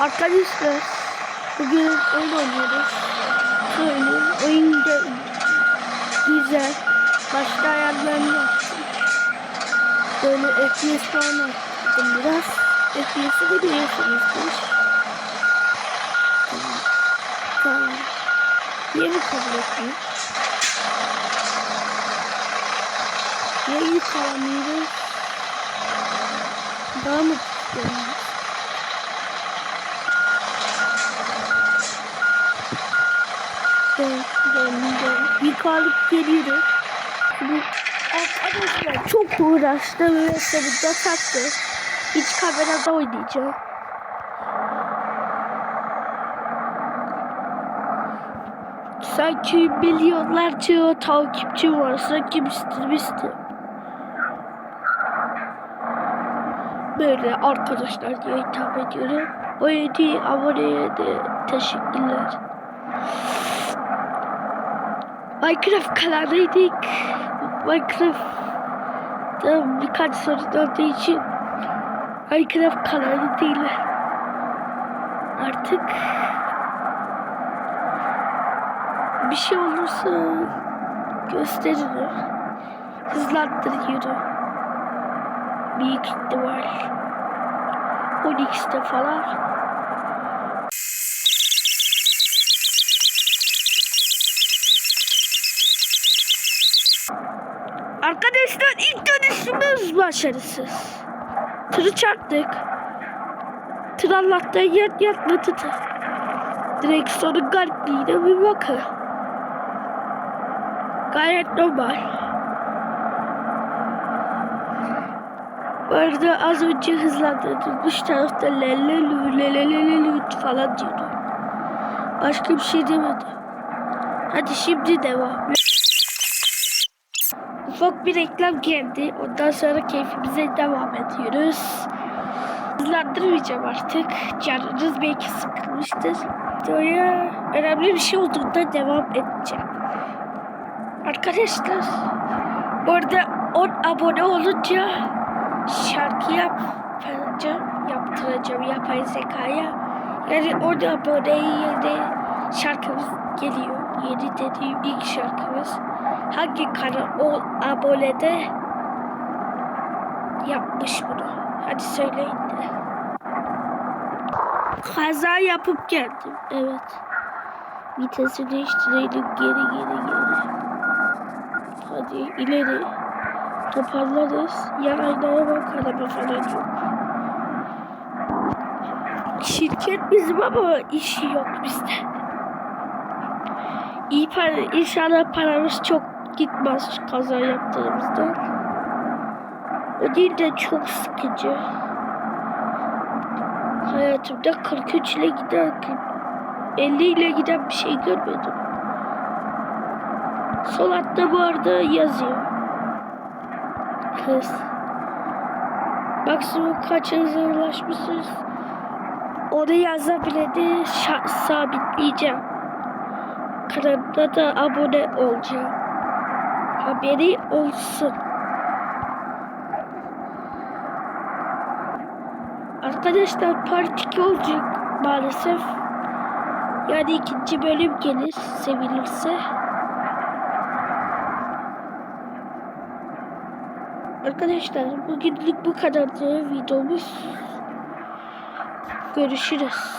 Arkadaşlar bugün oyun oynuyoruz. Böyle oyun da güzel. Başta ayarlarını yaptım. Böyle FPS falan attım biraz. FPS'i de biliyorsunuzdur. Tamam. Niye mi kabul etmiyor? Niye yıkamıyoruz? Daha mı istiyorum? Dön, dön, dön. Yıkalıp geliyorum. Şimdi arkadaşlar çok uğraştım ve sonunda taktı. Hiç kamerada oynayacağım. Sanki milyonlarca takipçi var. Sanki Mr. Mr. Böyle arkadaşlar diye hitap ediyorum. O yedi aboneye de teşekkürler. Minecraft kanalıydık. Minecraft'ta birkaç sorun olduğu için Minecraft kanalı değil. Artık bir şey olursa gösterilir. Hızlandırıyorum. Büyük ihtimal. 12'de falan. Arkadaşlar ilk dönüşümüz başarısız. Tırı çarptık. Tır Allah'tan yat yatmadı da. Direksiyonun garipliğine bir bakın. Gayet normal. Bu arada az önce hızlandırdım. Dış tarafta lele lü lele lele lü falan diyordu. Başka bir şey demedi. Hadi şimdi devam. Ufak bir reklam geldi. Ondan sonra keyfimize devam ediyoruz. Hızlandırmayacağım artık. Canınız belki sıkılmıştır. Videoya önemli bir şey olduğunda devam edeceğim. Arkadaşlar bu arada 10 abone olunca şarkı yapacağım, yaptıracağım yapay zekaya. Yani 10 aboneye yeni şarkımız geliyor. Yeni dediğim ilk şarkımız. Hangi kanal o abonede yapmış bunu? Hadi söyleyin de. Kaza yapıp geldim. Evet. Vitesi değiştirelim. Geri geri geri. Hadi ileri. Toparlarız. Yan aynaya bak araba falan yok. Şirket bizim ama işi yok bizde. İyi para, inşallah paramız çok gitmez kaza yaptığımızda. O değil de çok sıkıcı. Hayatımda 43 ile giden, 50 ile giden bir şey görmedim. Sol altta bu arada yazıyor. Kız. Maksimum kaç hıza ulaşmışsınız? Onu yazabiledi sabitleyeceğim. Kanalda da abone olacağım. Haberi olsun. Arkadaşlar part 2 olacak maalesef. Yani ikinci bölüm gelir sevilirse. Arkadaşlar bugünlük bu kadardı videomuz. Görüşürüz.